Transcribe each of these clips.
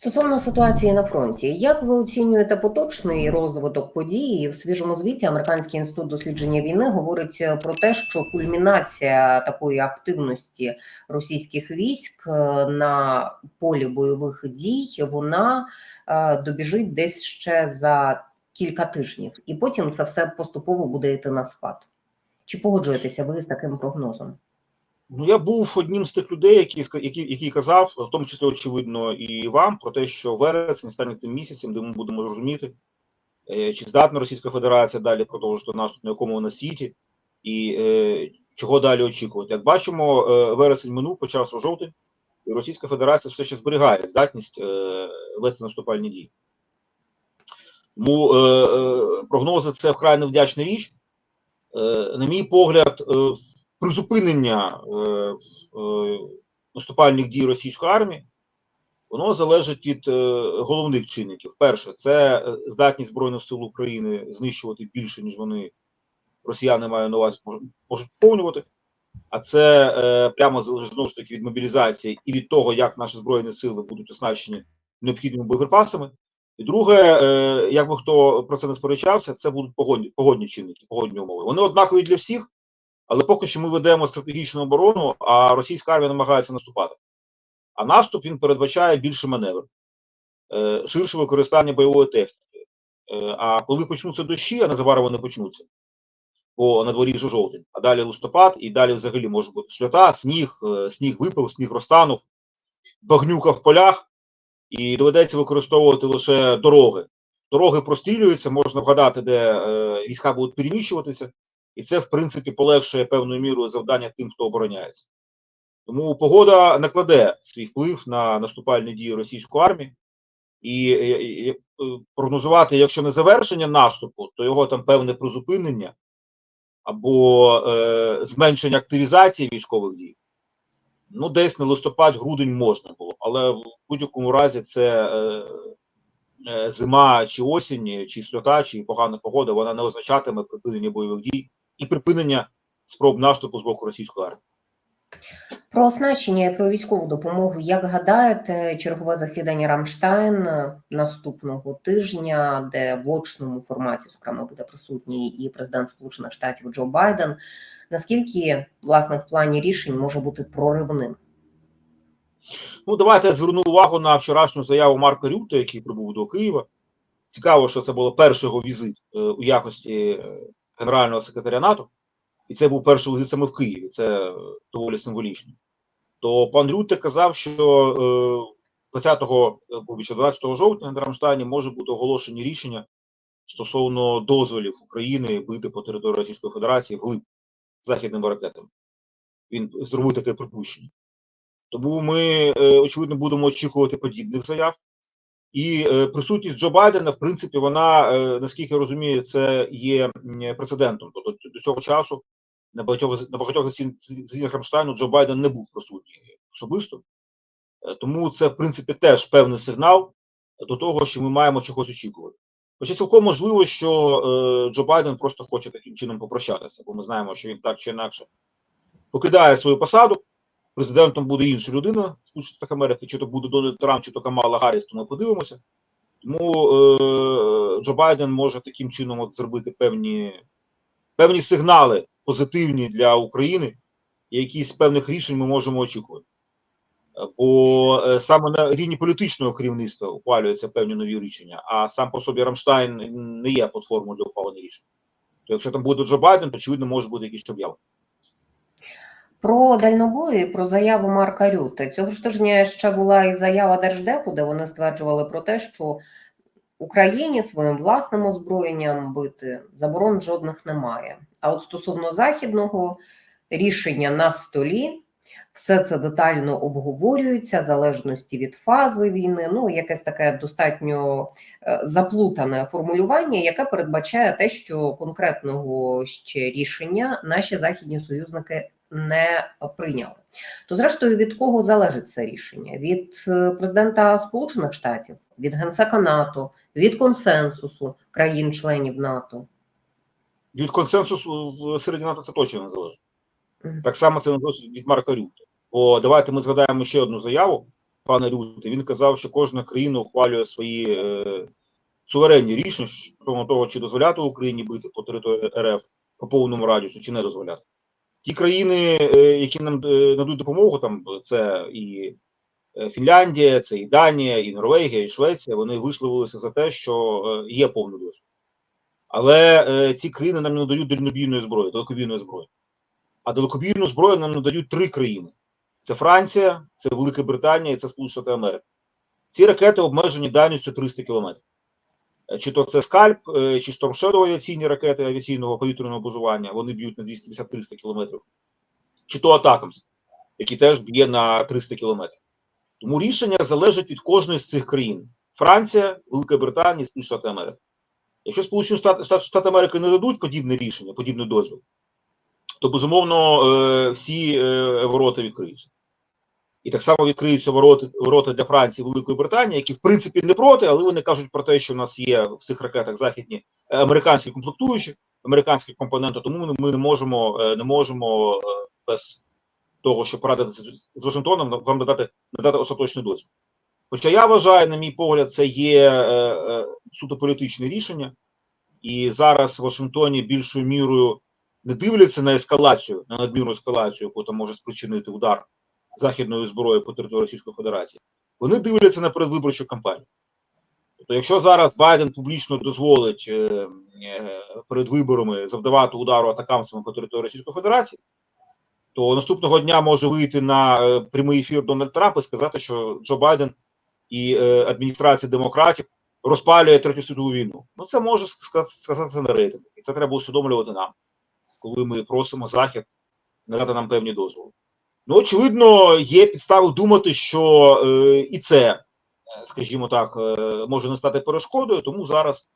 Стосовно ситуації на фронті, як ви оцінюєте поточний розвиток подій? В свіжому звіті Американський інститут дослідження війни говорить про те, що кульмінація такої активності російських військ е, на полі бойових дій вона е, добіжить десь ще за кілька тижнів, і потім це все поступово буде йти на спад. Чи погоджуєтеся ви з таким прогнозом? Ну, я був одним з тих людей, які, які, який казав, в тому числі, очевидно, і вам, про те, що вересень стане тим місяцем, де ми будемо розуміти, е, чи здатна Російська Федерація далі продовжити наступ на якому на світі, і е, чого далі очікувати. Як бачимо, е, вересень минув, почався жовтень, і Російська Федерація все ще зберігає здатність е, вести наступальні дії. Тому е, е, прогнози це вкрай невдячна річ. Е, на мій погляд, призупинення е, е, наступальних дій російської армії, воно залежить від е, головних чинників. Перше, це здатність Збройних сил України знищувати більше, ніж вони росіяни маю на увазі, можуть повнювати. А це прямо залежить знову ж таки від мобілізації і від того, як наші збройні сили будуть оснащені необхідними боєприпасами. І друге, як би хто про це не сперечався, це будуть погодні, погодні чинники, погодні умови. Вони однакові для всіх, але поки що ми ведемо стратегічну оборону, а російська армія намагається наступати. А наступ він передбачає більше маневр, е, ширше використання бойової техніки. Е, а коли почнуться дощі, а незабаром вони почнуться, бо на дворі вже жовтень, а далі листопад, і далі взагалі може бути свята, сніг, е, сніг випав, сніг розтанув, багнюка в полях, і доведеться використовувати лише дороги. Дороги прострілюються, можна вгадати, де війська будуть переміщуватися, і це, в принципі, полегшує певною мірою завдання тим, хто обороняється. Тому погода накладе свій вплив на наступальні дії російської армії, і, е, е, е, прогнозувати, якщо не завершення наступу, то його там певне призупинення або е, зменшення активізації військових дій. Ну, десь на листопад-грудень можна було, але в будь-якому разі це е, е, зима чи осінь, чи свята, чи погана погода, вона не означатиме припинення бойових дій і припинення спроб наступу з боку російської армії. Про оснащення і про військову допомогу, як гадаєте, чергове засідання Рамштайн е, наступного тижня, де в очному форматі, зокрема, буде присутній і президент Сполучених Штатів Джо Байден. Наскільки власне в плані рішень може бути проривним? Ну, давайте я зверну увагу на вчорашню заяву Марка Рюта, який прибув до Києва. Цікаво, що це було перший його візит е, у якості е, генерального секретаря НАТО, і це був перший візит саме в Києві. Це е, доволі символічно. То пан Рюте казав, що е, 20-го, е, 12 жовтня на Рамштайні може бути оголошені рішення стосовно дозволів України бити по території Російської Федерації вглиб західними ракетами. Він зробив таке припущення. Тому ми, е, очевидно, будемо очікувати подібних заяв. І е, присутність Джо Байдена, в принципі, вона, е, наскільки я розумію, це є прецедентом. Тобто до цього часу на багатьох на багатьох засід- засіданнях Рамштайну Джо Байден не був присутній особисто. Е, Тому це, в принципі, теж певний сигнал до того, що ми маємо чогось очікувати. Хоча цілком можливо, що Джо Байден просто хоче таким чином попрощатися, бо ми знаємо, що він так чи інакше покидає свою посаду. Президентом буде інша людина Сполучених Штатів Америки, чи то буде Дональд Трамп, чи то Камала Гарріс, то ми подивимося. Тому е, Джо Байден може таким чином от зробити певні, певні сигнали позитивні для України, і якісь з певних рішень ми можемо очікувати. Бо е, саме на рівні політичного керівництва ухвалюються певні нові рішення, а сам по собі Рамштайн не є платформою для ухвалення рішень. То якщо там буде Джо Байден, то очевидно може бути якісь об'яви. Про дальнобої, про заяву Марка Рюте. Цього ж тижня ще була і заява Держдепу, де вони стверджували про те, що Україні своїм власним озброєнням бити заборон жодних немає. А от стосовно західного рішення на столі, все це детально обговорюється, в залежності від фази війни. Ну, якесь таке достатньо е, заплутане формулювання, яке передбачає те, що конкретного ще рішення наші західні союзники не прийняли. То, зрештою, від кого залежить це рішення? Від е, президента Сполучених Штатів, від генсека НАТО, від консенсусу країн-членів НАТО. Від консенсусу в середі НАТО це точно не залежить. Так само це не залежить від Марка Рюте. Бо давайте ми згадаємо ще одну заяву пана Рюти, він казав, що кожна країна ухвалює свої е, суверенні рішення стосовно того, чи дозволяти Україні бити по території РФ по повному радіусу, чи не дозволяти. Ті країни, е, які нам е, надуть допомогу, там це і е, Фінляндія, це і Данія, і Норвегія, і Швеція, вони висловилися за те, що є повний досвід. Але ці країни нам не надають дальнобійної зброї, далекобійної зброї. А далекобійну зброю нам надають три країни: це Франція, це Велика Британія і це Сполучені Штати Америки. Ці ракети обмежені дальністю 300 кілометрів. Е, Чи то це скальп, е, чи Shadow авіаційні ракети авіаційного повітряного базування, вони б'ють на 250-300 кілометрів, чи то Атакамс, який теж б'є на 300 кілометрів. Тому рішення залежить від кожної з цих країн: Франція, Велика Британія, Сполучені Штати Америки. Якщо Сполучені Штати, Штати, Америки не дадуть подібне рішення, подібний дозвіл, то безумовно е, всі ворота відкриються. І так само відкриються ворота, ворота для Франції і Великої Британії, які в принципі не проти, але вони кажуть про те, що в нас є в цих ракетах західні е, американські комплектуючі, американські компоненти, тому ми- не можемо, е, не можемо е, без того, щоб порадитися з- Вашингтоном, вам надати, надати остаточний дозвіл. Хоча я вважаю, на мій погляд, це є суто політичне рішення, і зараз в Вашингтоні більшою мірою не дивляться на ескалацію, на надмірну ескалацію, яку там може спричинити удар західної зброї по території Російської Федерації. Вони дивляться на передвиборчу кампанію. Тобто, якщо зараз Байден публічно дозволить е, е, перед виборами завдавати удару атакамсами по території Російської Федерації, то наступного дня може вийти на е, прямий ефір Дональд Трамп і сказати, що Джо Байден і е, адміністрація демократів розпалює третю світову війну. Ну це може ска- сказати на рейтинг, і це треба усвідомлювати нам, коли ми просимо Захід надати нам певні дозволи. Ну, очевидно, є підстави думати, що е, і це, е, скажімо так, е, може не стати перешкодою, тому зараз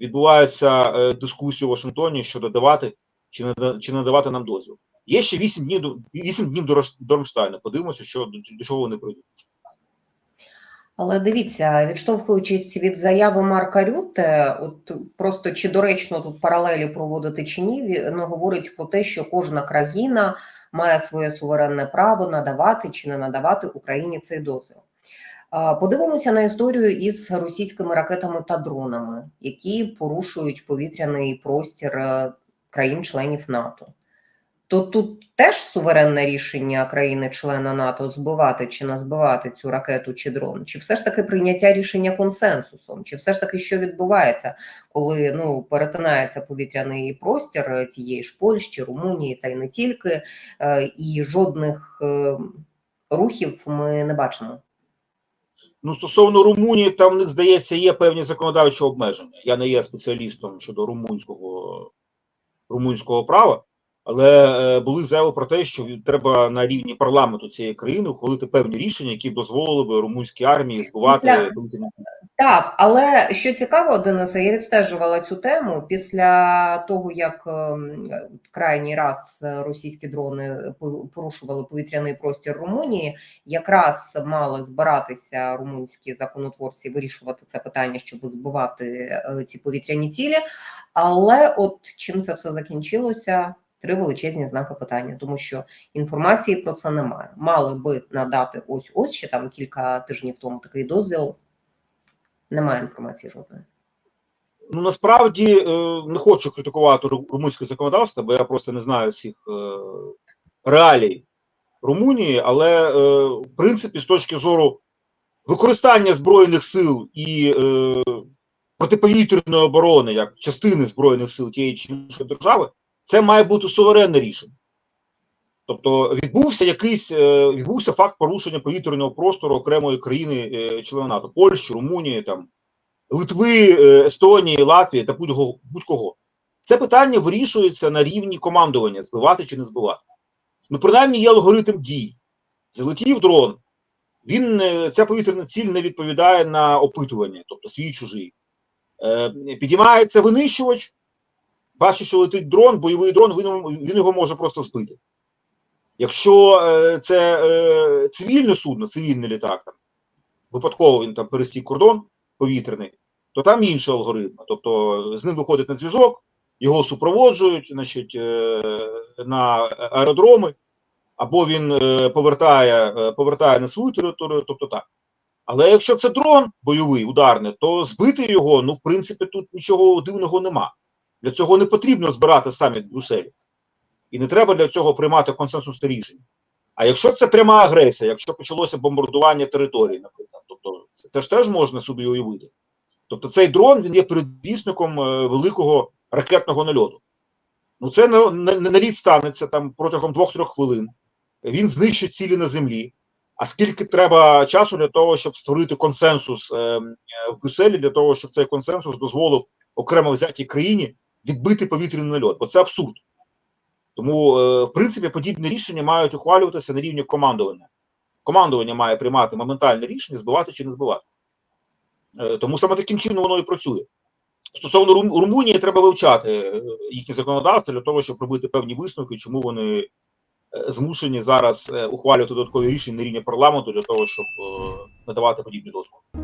відбувається е, дискусія у Вашингтоні щодо давати чи не чи не давати нам дозвіл. Є ще 8 днів до 8 днів до Рамштайна. Подивимося, що до, до чого вони прийдуть. Але дивіться, відштовхуючись від заяви Марка Рюте, от просто чи доречно тут паралелі проводити чи ні, він говорить про те, що кожна країна має своє суверенне право надавати чи не надавати Україні цей дозвіл. Подивимося на історію із російськими ракетами та дронами, які порушують повітряний простір е, країн-членів НАТО. То тут теж суверенне рішення країни-члена НАТО збивати чи не збивати цю ракету чи дрон, чи все ж таки прийняття рішення консенсусом, чи все ж таки що відбувається, коли ну перетинається повітряний простір тієї ж Польщі, Румунії та й не тільки, е, і жодних е, рухів ми не бачимо. Ну, стосовно Румунії, там в них здається є певні законодавчі обмеження. Я не є спеціалістом щодо румунського, румунського права, але е, були заяви про те, що треба на рівні парламенту цієї країни ухвалити певні рішення, які б дозволили би румунській армії збивати Після- Так, але що цікаво, Денисе, я відстежувала цю тему після того, як ем, крайній раз російські дрони по- порушували повітряний простір Румунії, якраз мали збиратися румунські законотворці вирішувати це питання, щоб збивати е, ці повітряні цілі. Але от чим це все закінчилося? Три величезні знаки питання, тому що інформації про це немає. Мали би надати ось ось ще там кілька тижнів тому такий дозвіл. Немає інформації жодної. Ну насправді е, не хочу критикувати румунське законодавство, бо я просто не знаю всіх е, реалій Румунії, але е, в принципі, з точки зору використання збройних сил і протиповітряної оборони як частини збройних сил тієї чи іншої держави, це має бути суверенне рішення. Тобто відбувся якийсь е, відбувся факт порушення повітряного простору окремої країни е, НАТО, Польщі, Румунії, там Литви, е, Естонії, Латвії та будь-кого. будь-кого. Це питання вирішується на рівні командування, збивати чи не збивати. Ну, принаймні, є алгоритм дій. Залетів дрон, він, ця повітряна ціль не відповідає на опитування, тобто свій чужий. Підіймається винищувач, бачить, що летить дрон, бойовий дрон, він, він його може просто збити. Якщо е, це е, цивільне судно, цивільний літак, там, випадково він там пересік кордон повітряний, то там інші алгоритми. Тобто з ним виходить на зв'язок, його супроводжують значить, е, на аеродроми, або він е, повертає, е, повертає на свою територію, тобто так. Але якщо це дрон бойовий, ударний, то збити його, ну, в принципі, тут нічого дивного нема. Для цього не потрібно збирати саміт в Брюсселі. І не треба для цього приймати консенсусне рішення. А якщо це пряма агресія, якщо почалося бомбардування території, наприклад, тобто це, ж теж можна собі уявити. Тобто цей дрон він є передвісником е, великого ракетного нальоту. Ну це на, на, на наліт станеться там протягом 2-3 хвилин. Він знищить цілі на землі. А скільки треба часу для того, щоб створити консенсус е, е, в Брюсселі, для того, щоб цей консенсус дозволив окремо взятій країні відбити повітряний нальот? Бо це абсурд. Тому, е, в принципі, подібні рішення мають ухвалюватися на рівні командування. Командування має приймати моментальне рішення, збивати чи не збивати. Е, Тому саме таким чином воно і працює. Стосовно Румунії, треба вивчати е, їхнє законодавство для того, щоб робити певні висновки, чому вони змушені зараз ухвалювати додаткові рішення на рівні парламенту для того, щоб надавати подібні дозволи.